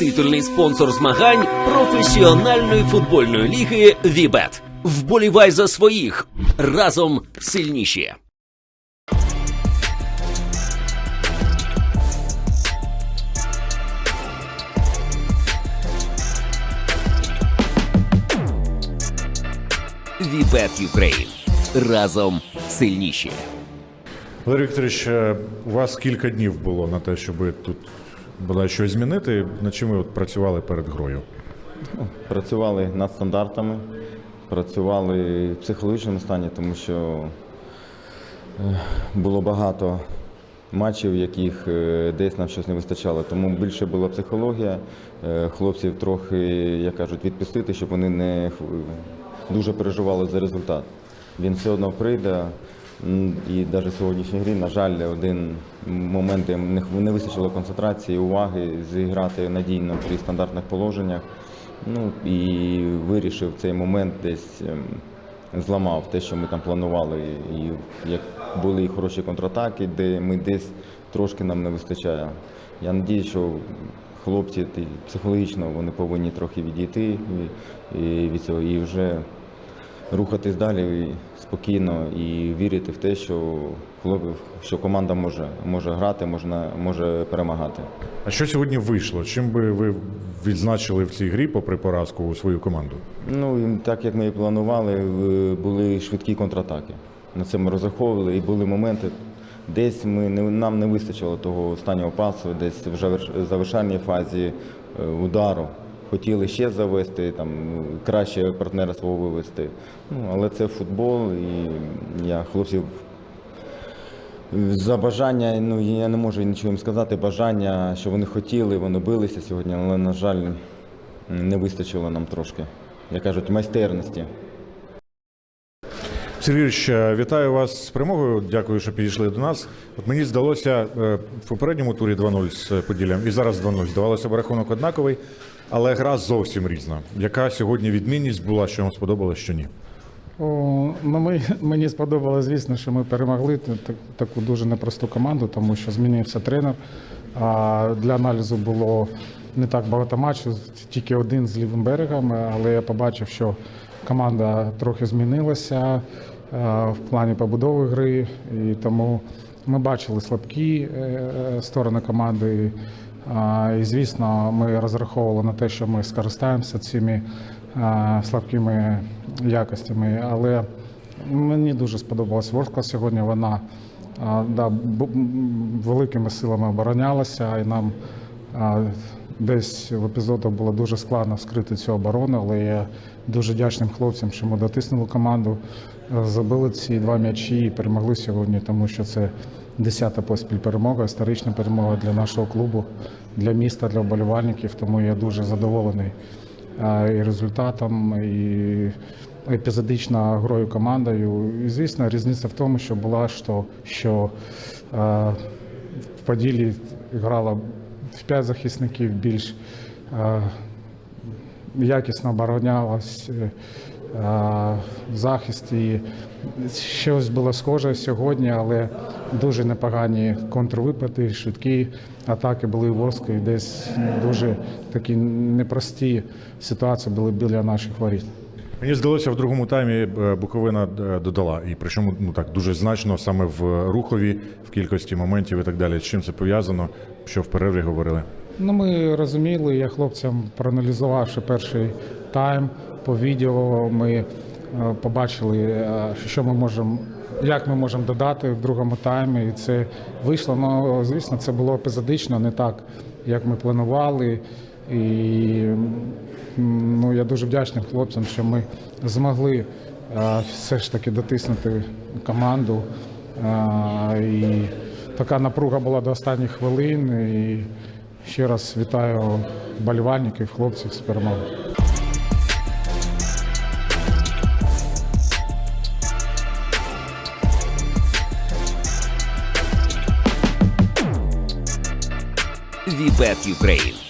Титульний спонсор змагань професіональної футбольної ліги Вібет. Вболівай за своїх разом сильніші. Вібет Юкрейн. Разом сильніші. Валерій Вікторович, е, у вас кілька днів було на те, щоб тут бодай щось змінити. Над чим ви от працювали перед грою? Працювали над стандартами, працювали в психологічному стані, тому що е, було багато матчів, яких е, десь нам щось не вистачало. Тому більше була психологія. Е, Хлопців трохи, як кажуть, відпустити, щоб вони не дуже переживали за результат. Він все одно прийде. І навіть сьогоднішній грі, на жаль, один момент де не вистачило концентрації, уваги зіграти надійно при стандартних положеннях. Ну і вирішив цей момент десь ем, зламав те, що ми там планували. І як були і хороші контратаки, де ми десь трошки нам не вистачає. Я надію, що хлопці психологічно вони повинні трохи відійти і від цього і вже рухатись далі і спокійно і вірити в те, що хлопці, що команда може, може грати, можна, може перемагати. А що сьогодні вийшло? Чим би ви відзначили в цій грі, попри поразку, у свою команду? Ну, так як ми і планували, були швидкі контратаки. На це ми розраховували, і були моменти, десь ми не, нам не вистачило того останнього пасу, десь в заверш- завершальній фазі е, удару. Хотіли ще завести, там, ну, краще партнера свого вивести. Ну, але це футбол, і я хлопців за бажання, ну я не можу нічого їм сказати. Бажання, що вони хотіли, вони билися сьогодні, але, на жаль, не вистачило нам трошки, як кажуть, майстерності. Сергій Юрійович, е, вітаю вас з перемогою. Дякую, що підійшли до нас. От мені здалося е, в попередньому турі 2-0 з Поділлям і зараз 2-0. Здавалося б, рахунок однаковий, але гра зовсім різна. Яка сьогодні відмінність була, що вам сподобалось, що ні? О, ну ми, мені сподобалось, звісно, що ми перемогли таку дуже непросту команду, тому що змінився тренер. А для аналізу було не так багато матчів, тільки один з лівим берегом, але я побачив, що команда трохи змінилася е, в плані побудови гри, і тому ми бачили слабкі е, сторони команди. І, звісно, ми розраховували на те, що ми скористаємося цими слабкими якостями. Але мені дуже сподобалась Ворскла сьогодні. Вона да, великими силами оборонялася, і нам десь в епізодах було дуже складно вскрити цю оборону, але я дуже вдячним хлопцям, що ми дотиснули команду, е, забили ці два м'ячі і перемогли сьогодні, тому що це десята поспіль перемога, історична перемога для нашого клубу, для міста, для вболівальників. Тому я дуже задоволений е, і результатом, і епізодично грою командою. І звісно, різниця в тому, що була що, що е, в Поділі грала в п'ять захисників більш е, якісно оборонялась е, в захисті. Щось було схоже сьогодні, але дуже непогані контрвипади, швидкі атаки були в Ворску, і десь дуже такі непрості ситуації були біля наших воріт. Мені здалося, в другому таймі е, Буковина е, додала, і причому ну так дуже значно саме в рухові, в кількості моментів і так далі. З чим це пов'язано? Що в перерві говорили? Ну, ми розуміли, я хлопцям проаналізувавши перший тайм по відео, ми е, побачили, що ми можемо, як ми можемо додати в другому таймі. І це вийшло. Ну, звісно, це було епізодично, не так, як ми планували. І ну, я дуже вдячний хлопцям, що ми змогли е, все ж таки дотиснути команду. Е, І така напруга була до останніх хвилин. І ще раз вітаю болівальників, хлопців з перемогою. Вібет Юкрейн.